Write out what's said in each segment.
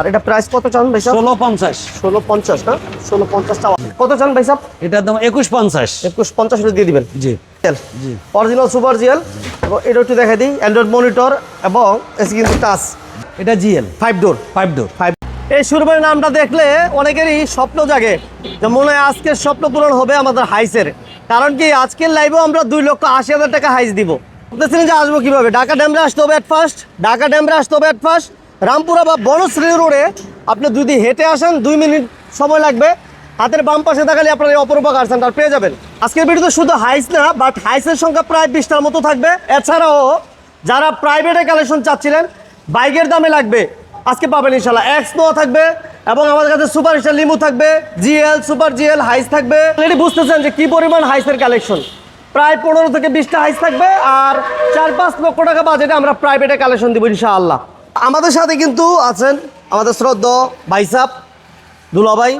আর এটা প্রাইস কত চান ভাই ষোলো পঞ্চাশ। ষোলো পঞ্চাশ না? ষোলো পঞ্চাশ চাওয়া। কত চান ভাই সাহেব এটার দাম একুশ পঞ্চাশ। একুশ পঞ্চাশ দিয়ে দিবেন? জি। জি। অরিজিনাল সুপার জিএল এবং এটা একটু দিই। অ্যান্ড্রয়েড মনিটর এবং এসি কিন্তু টাচ এটা GL five door five door five এই নামটা দেখলে অনেকেরই স্বপ্ন জাগে যে মনে হয় আজকের স্বপ্ন পূরণ হবে আমাদের হাইসের কারণ কি আজকের লাইভেও আমরা দুই লক্ষ আশি হাজার টাকা হাইস দিব। যে আসব কীভাবে? ঢাকা ড্যামরে আসতে হবে অ্যাট ফার্স্ট ঢাকা ড্যামরে আসতে হবে অ্যাট ফার্স্ট রামপুরা বা বনশ্রী রোডে আপনি যদি হেঁটে আসেন, দুই মিনিট সময় লাগবে। হাতের বাম পাশে দেখালে আপনার এই অপরূপা কার সেন্টার পেয়ে যাবেন। আজকের ভিডিওতে শুধু হাইস না বাট হাইসের সংখ্যা প্রায় বিশটার মতো থাকবে। এছাড়াও যারা প্রাইভেটে কালেকশন চাচ্ছিলেন বাইকের দামে লাগবে। আজকে পাবেন ইনশাল্লাহ এক্স নোয়া থাকবে এবং আমাদের কাছে সুপার স্টার লিমু থাকবে জিএল সুপার জিএল হাইস থাকবে। অলরেডি বুঝতেছেন যে কি পরিমাণ হাইসের কালেকশন প্রায় পনেরো থেকে বিশটা হাইস থাকবে আর চার পাঁচ লক্ষ টাকা বাজেটে আমরা প্রাইভেটে কালেকশন দিব ইনশাআল্লাহ। আমাদের সাথে কিন্তু আছেন আমাদের শ্রদ্ধ ভাইসাব দুলাভাই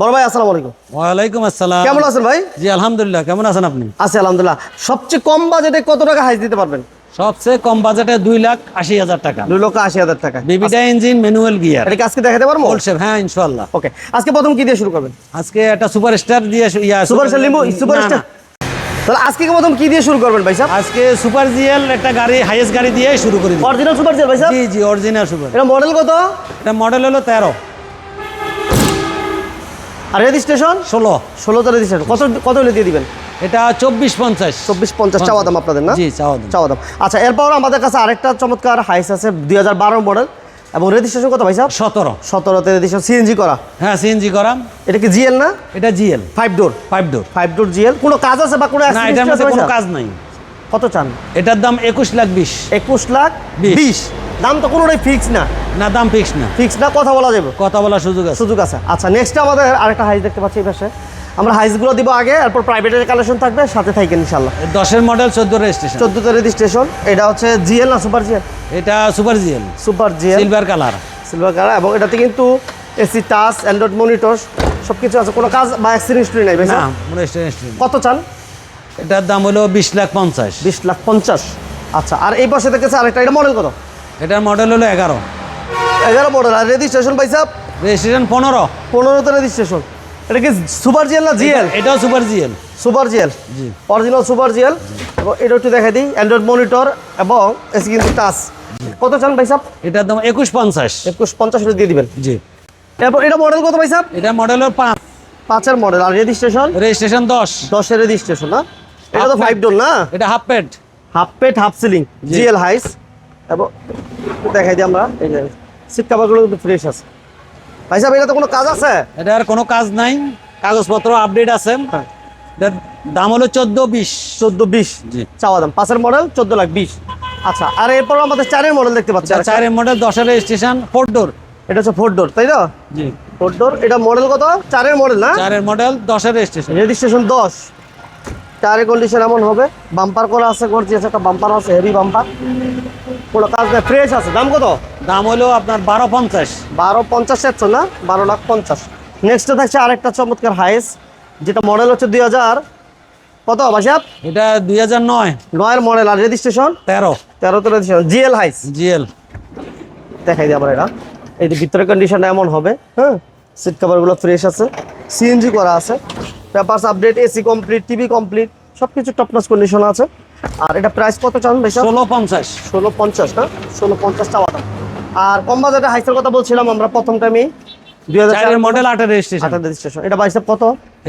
বড় ভাই আসসালামু আলাইকুম। ওয়ালাইকুম আসসালাম। কেমন আছেন ভাই? জি আলহামদুলিল্লাহ। কেমন আছেন আপনি? আছি আলহামদুলিল্লাহ। সবচেয়ে কম বাজেটে কত টাকা হাইস দিতে পারবেন? সবচেয়ে কম বাজেটে দুই লাখ আশি হাজার টাকা। দুই লক্ষ আশি হাজার টাকা। বিবিটা ইঞ্জিন ম্যানুয়াল গিয়ার। এটা আজকে দেখাতে পারব? হোলসেল হ্যাঁ ইনশাল্লাহ ওকে। আজকে প্রথম কি দিয়ে শুরু করবেন? আজকে একটা সুপার স্টার দিয়ে yeah super star Limbu? Super star. তাহলে আজকে প্রথম কি দিয়ে শুরু করবেন ভাই সাহেব? আজকে সুপার জিএল একটা গাড়ি হাইয়েস্ট গাড়ি দিয়ে শুরু করি। অরিজিনাল সুপার স্টার ভাই সাহেব? জি জি অরিজিনাল সুপার এটা মডেল কত? এটা মডেল হলো তেরো। আর রেজিস্ট্রেশন ষোলো। ষোলোতে রেজিস্ট্রেশন কত কত হলে দিয়ে দিবেন? এটা চব্বিশ পঞ্চাশ। চব্বিশ পঞ্চাশ চাওয়া দাম আপনাদের না? জি চাওয়া দাম। চাওয়া দাম। আচ্ছা এরপর আমাদের কাছে আরেকটা চমৎকার হাইস আছে দুই হাজার বারো মডেল এবং রেজিস্ট্রেশন কত ভাই সাহেব? সতেরো। সতেরোতে রেজিস্ট্রেশন সিএনজি করা? হ্যাঁ সিএনজি করাম। এটা কি জিএল না? এটা GL five door five door five door GL কোনো কাজ আছে বা কোনো এটার মধ্যে কোনো কাজ নাই। কত চান? এটার দাম একুশ লাখ বিশ। একুশ লাখ বিশ। বিশ। দাম তো কোনোটাই ফিক্স না। না দাম ফিক্স না। ফিক্স না কথা বলা যাবে। কথা বলার সুযোগ আছে। সুযোগ আছে। আচ্ছা নেক্সট আমাদের আরেকটা হাইস দেখতে পাচ্ছি এই পাশে। আমরা হাইসগুলো দিব আগে এরপর প্রাইভেটের কালেকশন থাকবে সাথে থাকেন ইনশাল্লাহ দশের মডেল চোদ্দ রেজিস্ট্রেশন চোদ্দোতে রেজিস্ট্রেশন এটা হচ্ছে জিএল না সুপার জিএল? এটা super GL. Super GL. Silver colour silver colour এবং এটাতে কিন্তু এসি টাচ অ্যান্ড্রয়েড মনিটর সব কিছু আছে। কোনো কাজ বা অ্যাক্সিডেন্ট হিস্ট্রি নাই ভাই না স্যার? রেজিস্ট্রেশন কত চান? এটার দাম হলো বিশ লাখ পঞ্চাশ। বিশ লাখ পঞ্চাশ। আচ্ছা আর এই পাশে দেখেছে আরেকটা এটা মডেল কত? এটার মডেল হলো এগারো। এগারো মডেল আর রেজিস্ট্রেশন পাইসা রেজিস্ট্রেশন পনেরো। পনেরোতে রেজিস্ট্রেশন এটা কি সুপার জিএল না জিএল? এটাও সুপার জিএল। Super GL. জি। Original super GL. এবং এটা একটু দেখাই দিই। অ্যান্ড্রয়েড মনিটর এবং এসি কিন্তু টাচ কত চান ভাই সাহেব এটার দাম একুশ পঞ্চাশ। একুশ পঞ্চাশ দিয়ে দিবেন। জি। এরপর এটা মডেল কত ভাই সাহেব এটা মডেল হলো পাঁচ। পাঁচের মডেল আর রেজিস্ট্রেশন রেজিস্ট্রেশন দশ। দশের রেজিস্ট্রেশন না? এটা তো ফাইভ ডোর না? এটা half pad half pet half ceiling. GL Hiace এবং দেখাই দিই আমরা। এই সিট কাভারগুলো কিন্তু ফ্রেশ আছে। ভাই সাহেব এটা তো কোনো কাজ আছে? এটার কোনো কাজ নাই। কাগজপত্র আপডেট আছে। হ্যাঁ। দাম হলো চোদ্দ বিশ। চোদ্দ বিশ? জি। চাওয়া দাম। পাঁচের মডেল চোদ্দ লাখ বিশ। আচ্ছা আর এরপর আমাদের চারের মডেল দেখতে পাচ্ছি। চারের মডেল দশের রেজিস্ট্রেশন ফোর ডোর এটা হচ্ছে ফোর ডোর তাই তো? জি। ফোর ডোর এটা মডেল কত? চারের মডেল না? চারের মডেল দশের রেজিস্ট্রেশন রেজিস্ট্রেশন দশ। টায়ারের কন্ডিশন এমন হবে। বাম্পার করা আছে গর্জিয়াস একটা বাম্পার আছে হেভি বাম্পার কোনো কাজ নেই ফ্রেশ আছে। দাম কত? দাম হলো আপনার বারো পঞ্চাশ। বারো পঞ্চাশ একশো না বারো লাখ পঞ্চাশ। নেক্সটে থাকছে আরেকটা চমৎকার হাইস যেটা মডেল হচ্ছে দুই হাজার কত ভাইসাব এটা দুই হাজার নয়। নয়ের মডেল আর রেজিস্ট্রেশন তেরো। তেরোতে রেজিস্ট্রেশন জিএল হাইস জিএল দেখাই দিই আমরা এটা। এই যে ভিতরে কন্ডিশনটা এমন হবে হ্যাঁ? সিট কাভারগুলো ফ্রেশ আছে সিএনজি করা আছে papers update AC complete TV complete সব কিছু টপ নচ কন্ডিশন আছে। আর এটা প্রাইস কত চান ভাই ষোলো পঞ্চাশ। ষোলো পঞ্চাশ না ষোলো পঞ্চাশ চাওয়া দাম আর কম বাজারে হাইসের কথা বলছিলাম আমরা প্রথম টাইমে মডেল রেজিস্ট্রেশন রেজিস্ট্রেশন এটা কত?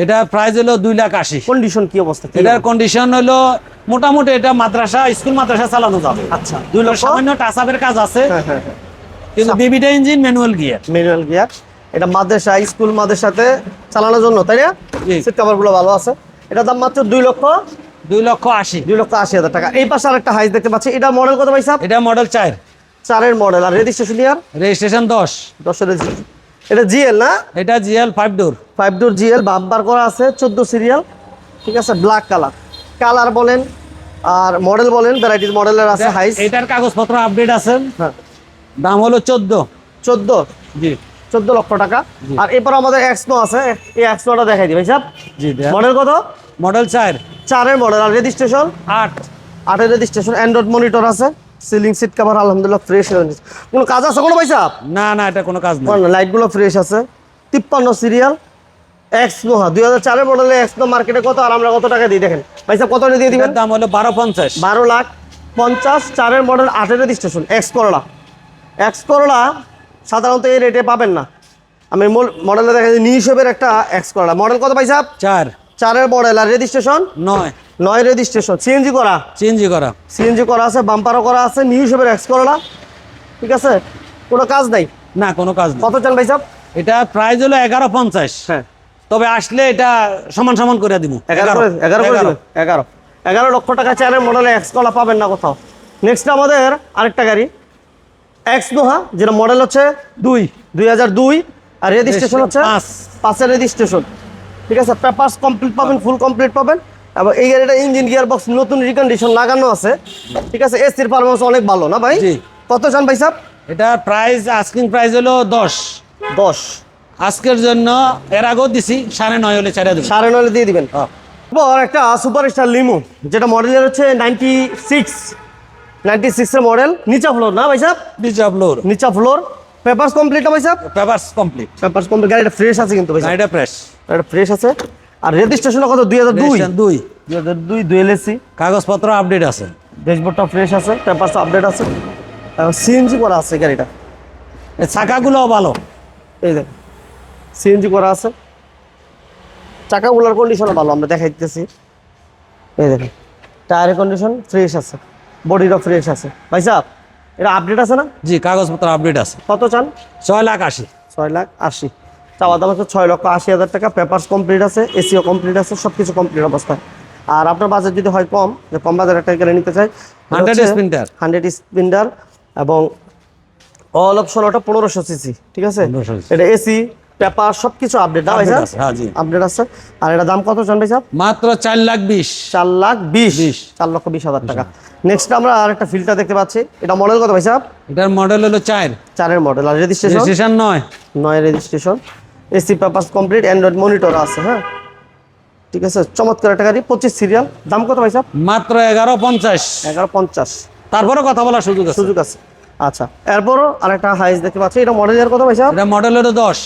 এটা প্রাইস হলো লাখ কন্ডিশন কি অবস্থা? এটার কন্ডিশন হলো মোটামুটি এটা মাদ্রাসা স্কুল মাদ্রাসা চালানো যাবে। আচ্ছা দুই লক্ষ? সামান্য টাচাপের কাজ আছে। কিন্তু বিবিটা engine manual gear manual gear এটা মাদ্রাসা স্কুল মাদ্রাসাতে চালানোর জন্য তাই না? জি। সিট কাভারগুলো ভালো আছে। এটা দাম মাত্র দুই লক্ষ? দুই লক্ষ আশি। দুই লক্ষ আশি হাজার টাকা। এই পাশে আরেকটা হাইস দেখতে পাচ্ছি। এটা মডেল কত পয়সা এটা মডেল চার। চারের মডেল আর রেজিস্ট্রেশন ইয়ার রেজিস্ট্রেশন দশ। দশের এটা জিএল না? এটা GL five door five door GL bumper করা আছে চোদ্দ সিরিয়াল ঠিক আছে ব্ল্যাক কালার কালার বলেন আর মডেল বলেন ভ্যারাইটিস মডেলের আছে হাইস এটার কাগজপত্র আপডেট আছে। হ্যাঁ। দাম হলো চোদ্দ। চোদ্দ? জি। চোদ্দ লক্ষ টাকা। আর এরপর আমাদের এক্সনো আছে এই এক্সনোটা দেখাই দিই ভাই সাহেব। জি মডেল কত? মডেল চার। চারের মডেল আর রেজিস্ট্রেশন আট। আটের রেজিস্ট্রেশন অ্যান্ড্রয়েড মনিটর আছে সিলিং সিট কাভার আলহামদুলিল্লাহ ফ্রেশ কোনো কাজ আছে কোনো পয়সা না না এটা কোনো কাজ নেই। লাইটগুলো ফ্রেশ আছে। তিপ্পান্ন সিরিয়াল এক্স নোহা দুই হাজার চারের মডেলে এক্স নো মার্কেটে কত আর আমরা কত টাকা দিই দেখেন। পয়সা কত দিয়ে দিবেন? দাম হলো বারো পঞ্চাশ। বারো লাখ পঞ্চাশ চারের মডেল আটের registration X Corolla X Corolla সাধারণত এই রেটে পাবেন না। আমি মডেলে দেখা যায় নিউশেপের একটা এক্স করলা মডেল কত পাইছা চার। চারের মডেল আর রেজিস্ট্রেশন নয়। নয় রেজিস্ট্রেশন সিএনজি করা? চেঞ্জি করা। সিএনজি করা আছে বাম্পারও করা আছে নিউ হিসেবে এক্স করলা ঠিক আছে? কোনো কাজ নাই? না কোনো কাজ নেই। কত চান ভাই সাহেব এটা প্রাইস হলো এগারো পঞ্চাশ। হ্যাঁ। তবে আসলে এটা সমান সমান করে দিব এগারো এগারো। এগারো এগারো। লক্ষ টাকা চারের মডেলে এক্স কলা পাবেন না কোথাও। নেক্সট আমাদের আরেকটা গাড়ি। এক্স নোহা যেটা মডেল হচ্ছে দুই। দুই হাজার দুই। আর রেজিস্ট্রেশন হচ্ছে পাঁচ। পাঁচের রেজিস্ট্রেশন ঠিক আছে পেপার্স কমপ্লিট পাবেন ফুল কমপ্লিট পাবেন এবং এই গাড়িটা ইঞ্জিন গিয়ার বক্স নতুন রিকন্ডিশন লাগানো আছে। ঠিক আছে এসির পারফরমেন্স অনেক ভালো না ভাই? কত চান ভাই সাহেব? এটা প্রাইস আস্কিং প্রাইস হলো দশ। দশ। আজকের জন্য এর আগেও দিছি সাড়ে নয় হলে ছেড়ে সাড়ে নয় হলে দিয়ে দিবেন। এরপর একটা সুপার স্টার লিমো যেটা মডেলের হচ্ছে নাইনটি সিক্স নাইনটি সিক্সের মডেল নিচা ফ্লোর না ভাই সাহেব? ডিজা ফ্লোর নিচা ফ্লোর পেপার্স কমপ্লিট না ভাই সাহেব পেপারস কমপ্লিট পেপারস কমপ্লিট গাড়িটা ফ্রেশ আছে কিন্তু ভাই গাড়িটা ফ্রেশ এটা ফ্রেশ আছে। আর রেজিস্ট্রেশন কত? দুই হাজার দুই? দুই। দুই হাজার দুই দুই এলএসি কাগজপত্র আপডেট আছে। ড্যাশবোর্ডটা ফ্রেশ আছে পেপারস আপডেট আছে। সিএনজি করা আছে গাড়িটা। এই চাকাগুলোও ভালো। এই দেখ সিএনজি করা আছে। চাকাগুলোর কন্ডিশনও ভালো আমরা দেখাই দিতেছি এই দেখেন টায়ারের কন্ডিশন ফ্রেশ আছে। বডিটা ফ্রেশ আছে। ভাই সাহেব এটা আপডেট আছে না? জি কাগজপত্র আপডেট আছে। কত চান? ছয় লাখ আশি। ছয় লাখ আশি। চাওয়া দাম হচ্ছে ছয় লক্ষ আশি হাজার টাকা। পেপার্স কমপ্লিট আছে এসিও কমপ্লিট আছে সব কিছু কমপ্লিট অবস্থায়। আর আপনার বাজেট যদি হয় কম যে কম বাজার একটা গাড়ি নিতে চাই 100 স্পিন্ডার। হান্ড্রেড স্পিন্ডার এবং অল অপশন ওটা পনেরোশো সিসি ঠিক আছে? এটা এসি পেপার সব কিছু আপডেট না ভাই। আপডেট আছে আর এটা দাম কত চান ভাই সাহেব মাত্র চার লাখ বিশ। চার লাখ বিশ। বিশ। চার লক্ষ বিশ হাজার টাকা। নেক্সট আমরা আর একটা ফিল্টার দেখতে পাচ্ছি। এটা মডেল কত ভাই সাহেব? এটার মডেল হলো চার। চারের মডেল আর রেজিস্ট্রেশন রেজিস্ট্রেশন নয়। নয় registration AC purpose complete android monitor আছে হ্যাঁ? ঠিক আছে চমৎকার একটা গাড়ি পঁচিশ সিরিয়াল দাম কত ভাই সাহেব? মাত্র এগারো পঞ্চাশ। এগারো পঞ্চাশ। তারপরে কথা বলার সুযোগ আছে। সুযোগ আছে। আচ্ছা এরপরও আরেকটা হাইস দেখতে পাচ্ছি। এটা মডেল এর কত ভাই সাহেব? এটা মডেল হলো দশ।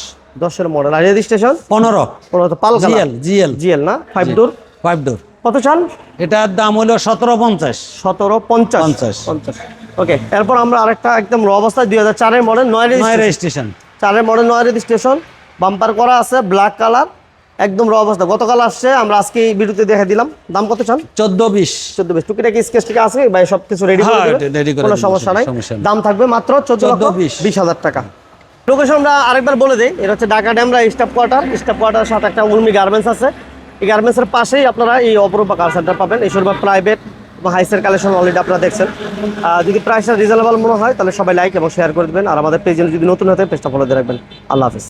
দশের মডেল আর রেজিস্ট্রেশন পনেরো। পনেরো তো পাল জিএল জিএল। জিএল না? ফাইভ ডোর ফাইভ ডোর কত চান এটার দাম হলো সতেরো পঞ্চাশ। সতেরো পঞ্চাশ। পঞ্চাশ। ওকে এরপর আমরা আরেকটা একদম র অবস্থায় দুই হাজার চারের মডেল নয় রেজিস্ট্রেশন চারের মডেল নয় রেজিস্ট্রেশন বাম্পার করা আছে ব্ল্যাক কালার একদম র অবস্থা। গতকাল আসছে আমরা আজকে এই ভিডিওতে দেখে দিলাম। দাম কত চান চোদ্দ বিশ। চোদ্দ বেশ। টুকিটাকি স্কেচ টিকা আছে ভাই সব কিছু রেডি করে কোনো সমস্যা নাই। দাম থাকবে মাত্র চোদ্দ লক্ষ 14, 20 বিশ হাজার টাকা। লোকেশন আমরা আরেকবার বলে দিই এটা হচ্ছে Dhaka Demra staff quarter. Staff quarter সাথে একটা উর্মি গার্মেন্টস আছে। এই গার্মেন্টসের পাশেই আপনারা এই অপরূপা কার সেন্টার পাবেন। এই বা প্রাইভেট বা হাইসের কালেকশন অলরেডি আপনারা দেখছেন। যদি প্রাইসটা রিজনেবল মনে হয়, তাহলে সবাই লাইক এবং শেয়ার করে দেবেন। আর আমাদের পেজে যদি নতুন হতে পেজটা ফলো দিয়ে রাখবেন। আল্লাহ হাফিজ।